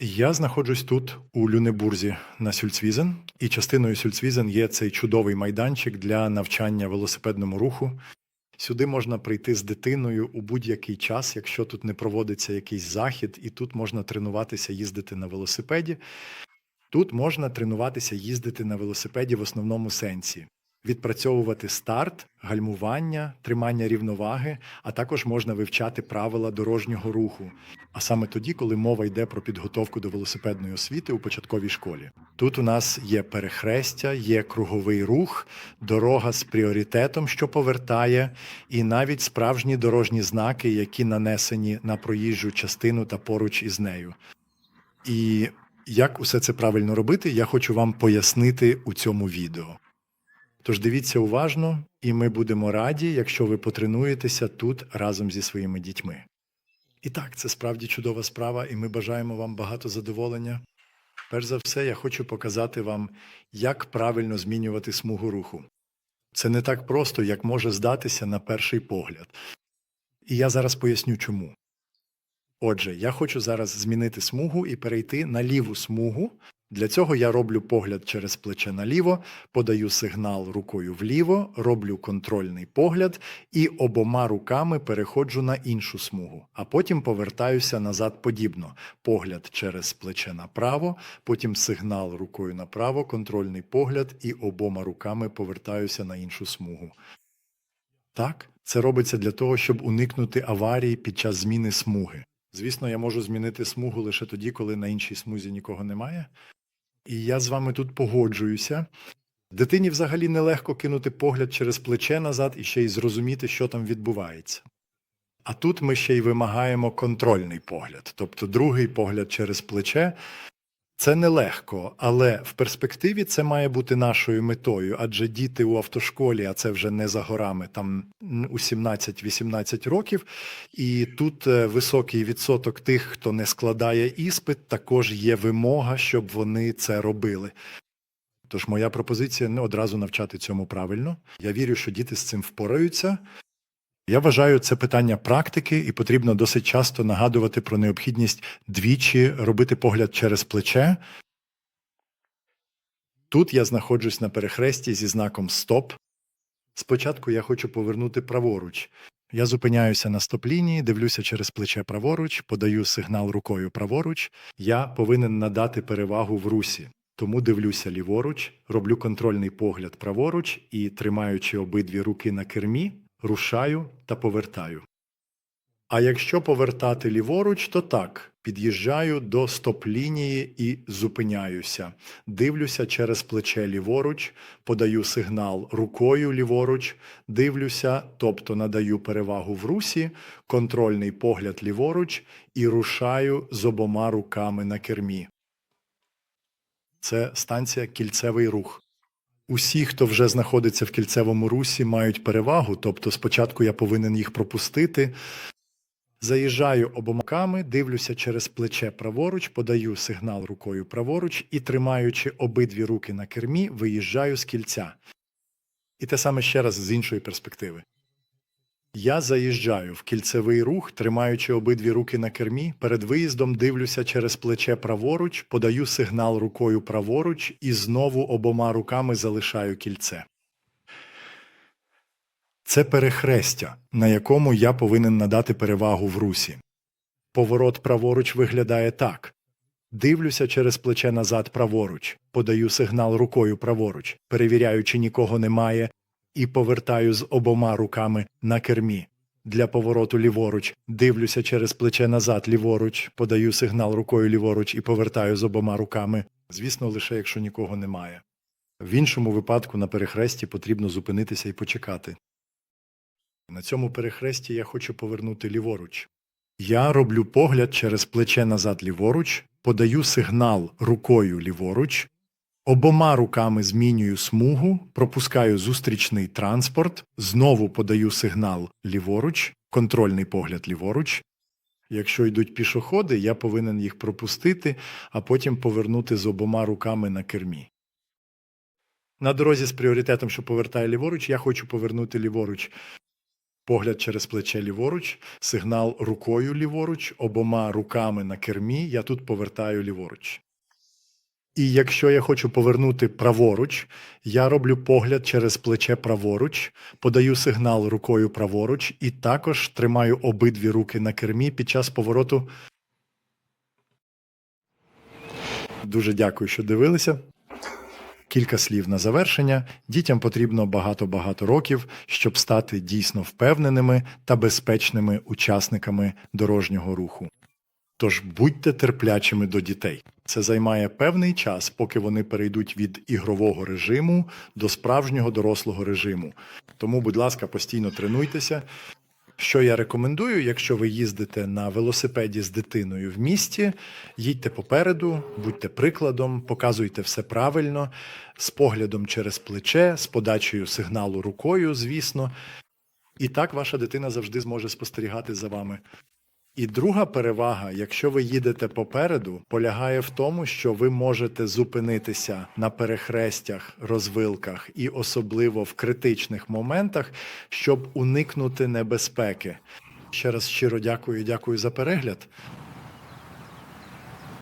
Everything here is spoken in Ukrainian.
Я знаходжусь тут, у Люнебурзі, на Сюльцвізен, і частиною Сюльцвізен є цей чудовий майданчик для навчання велосипедному руху. Сюди можна прийти з дитиною у будь-який час, якщо тут не проводиться якийсь захід, і тут можна тренуватися їздити на велосипеді. Тут можна тренуватися їздити на велосипеді в основному сенсі, відпрацьовувати старт, гальмування, тримання рівноваги, а також можна вивчати правила дорожнього руху. А саме тоді, коли мова йде про підготовку до велосипедної освіти у початковій школі. Тут у нас є перехрестя, є круговий рух, дорога з пріоритетом, що повертає, і навіть справжні дорожні знаки, які нанесені на проїжджу частину та поруч із нею. І як усе це правильно робити, я хочу вам пояснити у цьому відео. Тож дивіться уважно, і ми будемо раді, якщо ви потренуєтеся тут разом зі своїми дітьми. І так, це справді чудова справа, і ми бажаємо вам багато задоволення. Перш за все, я хочу показати вам, як правильно змінювати смугу руху. Це не так просто, як може здатися на перший погляд. І я зараз поясню чому. Отже, я хочу зараз змінити смугу і перейти на ліву смугу. Для цього я роблю погляд через плече наліво, подаю сигнал рукою вліво, роблю контрольний погляд і обома руками переходжу на іншу смугу, а потім повертаюся назад подібно. Погляд через плече направо, потім сигнал рукою направо, контрольний погляд і обома руками повертаюся на іншу смугу. Так, це робиться для того, щоб уникнути аварії під час зміни смуги. Звісно, я можу змінити смугу лише тоді, коли на іншій смузі нікого немає. І я з вами тут погоджуюся. Дитині взагалі нелегко кинути погляд через плече назад і ще й зрозуміти, що там відбувається. А тут ми ще й вимагаємо контрольний погляд, тобто другий погляд через плече. Це нелегко, але в перспективі це має бути нашою метою, адже діти у автошколі, а це вже не за горами, там у 17-18 років, і тут е, високий відсоток тих, хто не складає іспит, також є вимога, щоб вони це робили. Тож моя пропозиція не одразу навчати цьому правильно. Я вірю, що діти з цим впораються. Я вважаю це питання практики, і потрібно досить часто нагадувати про необхідність двічі робити погляд через плече. Тут я знаходжусь на перехресті зі знаком Стоп. Спочатку я хочу повернути праворуч. Я зупиняюся на стоп-лінії, дивлюся через плече праворуч, подаю сигнал рукою праворуч. Я повинен надати перевагу в русі. Тому дивлюся ліворуч, роблю контрольний погляд праворуч і, тримаючи обидві руки на кермі, рушаю та повертаю. А якщо повертати ліворуч, то так, під'їжджаю до стоп-лінії і зупиняюся. Дивлюся через плече ліворуч, подаю сигнал рукою ліворуч, дивлюся, тобто надаю перевагу в русі, контрольний погляд ліворуч і рушаю з обома руками на кермі. Це станція кільцевий рух. Усі, хто вже знаходиться в кільцевому русі, мають перевагу, тобто спочатку я повинен їх пропустити. Заїжджаю обома руками, дивлюся через плече праворуч, подаю сигнал рукою праворуч і, тримаючи обидві руки на кермі, виїжджаю з кільця. І те саме ще раз з іншої перспективи. Я заїжджаю в кільцевий рух, тримаючи обидві руки на кермі. Перед виїздом дивлюся через плече праворуч, подаю сигнал рукою праворуч і знову обома руками залишаю кільце. Це перехрестя, на якому я повинен надати перевагу в русі. Поворот праворуч виглядає так. Дивлюся через плече назад праворуч, подаю сигнал рукою праворуч, перевіряю, чи нікого немає, і повертаю з обома руками на кермі. Для повороту ліворуч дивлюся через плече назад ліворуч, подаю сигнал рукою ліворуч і повертаю з обома руками. Звісно, лише якщо нікого немає. В іншому випадку на перехресті потрібно зупинитися і почекати. На цьому перехресті я хочу повернути ліворуч. Я роблю погляд через плече назад ліворуч, подаю сигнал рукою ліворуч, обома руками змінюю смугу, пропускаю зустрічний транспорт, знову подаю сигнал ліворуч, контрольний погляд ліворуч. Якщо йдуть пішоходи, я повинен їх пропустити, а потім повернути з обома руками на кермі. На дорозі з пріоритетом, що повертає ліворуч, я хочу повернути ліворуч. погляд через плече ліворуч, сигнал рукою ліворуч, обома руками на кермі. Я тут повертаю ліворуч. І якщо я хочу повернути праворуч, я роблю погляд через плече праворуч, подаю сигнал рукою праворуч і також тримаю обидві руки на кермі під час повороту. Дуже дякую, що дивилися. Кілька слів на завершення. Дітям потрібно багато-багато років, щоб стати дійсно впевненими та безпечними учасниками дорожнього руху. Тож будьте терплячими до дітей. Це займає певний час, поки вони перейдуть від ігрового режиму до справжнього дорослого режиму. Тому, будь ласка, постійно тренуйтеся. Що я рекомендую, якщо ви їздите на велосипеді з дитиною в місті, їдьте попереду, будьте прикладом, показуйте все правильно, з поглядом через плече, з подачею сигналу рукою, звісно. І так ваша дитина завжди зможе спостерігати за вами. І друга перевага, якщо ви їдете попереду, полягає в тому, що ви можете зупинитися на перехрестях, розвилках і особливо в критичних моментах, щоб уникнути небезпеки. Ще раз щиро дякую, дякую за перегляд.